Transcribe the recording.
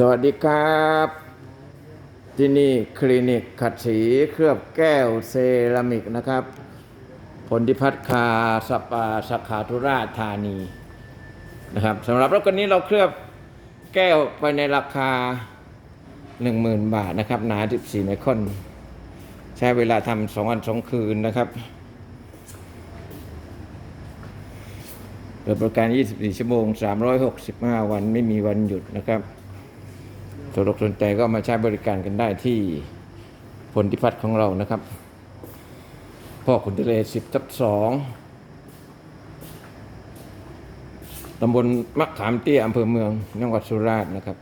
สวัสดีครับ ที่นี่คลินิกขัดสีเคลือบแก้วเซรามิกนะครับ ผลทิพัฒน์คาสปาสาขาธุราชธานีนะครับสำหรับรถคันนี้เราเคลือบแก้วไปในราคา 10,000 บาทนะครับหนา 14ไมครอนใช้เวลาทำสองวันสองคืนนะครับเปิดบริการ 24 ชั่วโมง 365 วันไม่มีวันหยุดนะครับ สนอกสนใจก็มาใช้บริการกันได้ที่ผลทิพัฒน์ของเรานะครับ พ่อขุนทะเลสิบทับ2ตำบลมะขามเตี้ยอำเภอเมืองจังหวัดสุราษฎร์นะครับ